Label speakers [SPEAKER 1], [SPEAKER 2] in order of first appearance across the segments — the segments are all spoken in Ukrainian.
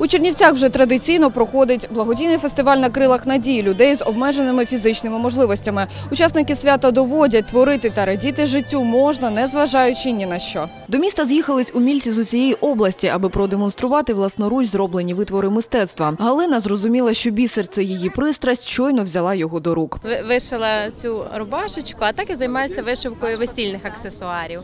[SPEAKER 1] У Чернівцях вже традиційно проходить благодійний фестиваль на крилах надії людей з обмеженими фізичними можливостями. Учасники свята доводять, творити та радіти життю можна, незважаючи ні на що. До міста з'їхались умільці з усієї області, аби продемонструвати власноруч зроблені витвори мистецтва. Галина зрозуміла, що бісер це її пристрасть, щойно взяла його до рук.
[SPEAKER 2] Вишила цю рубашечку, а так я займаюся вишивкою весільних аксесуарів.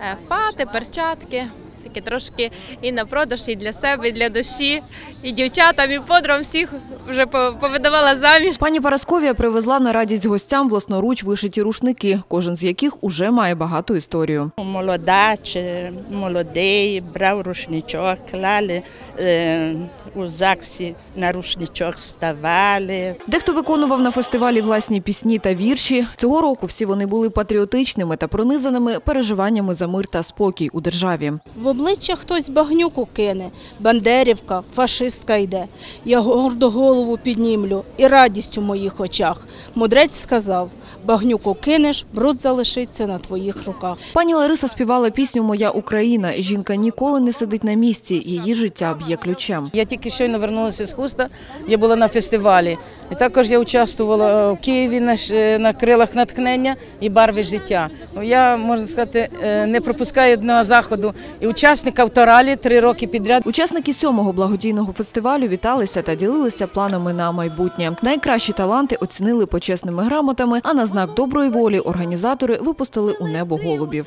[SPEAKER 2] Е, Фати, перчатки, такі трошки і на продаж, і для себе, і для душі, і дівчатам, і подругам всіх вже по- повидавала заміж.
[SPEAKER 1] Пані Парасковія привезла на радість гостям власноруч вишиті рушники, кожен з яких уже має багату історію.
[SPEAKER 3] Молода чи молодий брав рушничок, клали е, у ЗАГСі на рушничок ставали.
[SPEAKER 1] Дехто виконував на фестивалі власні пісні та вірші. Цього року всі вони були патріотичними та пронизаними переживаннями за мир та спокій у державі.
[SPEAKER 4] В обличчя хтось багнюку кине, бандерівка, фашистка йде. Я гордо голову піднімлю і радість у моїх очах. Мудрець сказав: багнюку кинеш, бруд залишиться на твоїх руках.
[SPEAKER 1] Пані Лариса співала пісню Моя Україна. Жінка ніколи не сидить на місці. Її життя б'є ключем.
[SPEAKER 5] Я тільки щойно вернулася з Хуста, я була на фестивалі. Також я участвувала в Києві на, на крилах натхнення і барви життя. Ну, Я, можна сказати, е, не пропускаю одного заходу. І учасник авторалі три роки підряд.
[SPEAKER 1] Учасники сьомого благодійного фестивалю віталися та ділилися планами на майбутнє. Найкращі таланти оцінили почесними грамотами, а на знак доброї волі організатори випустили у небо голубів.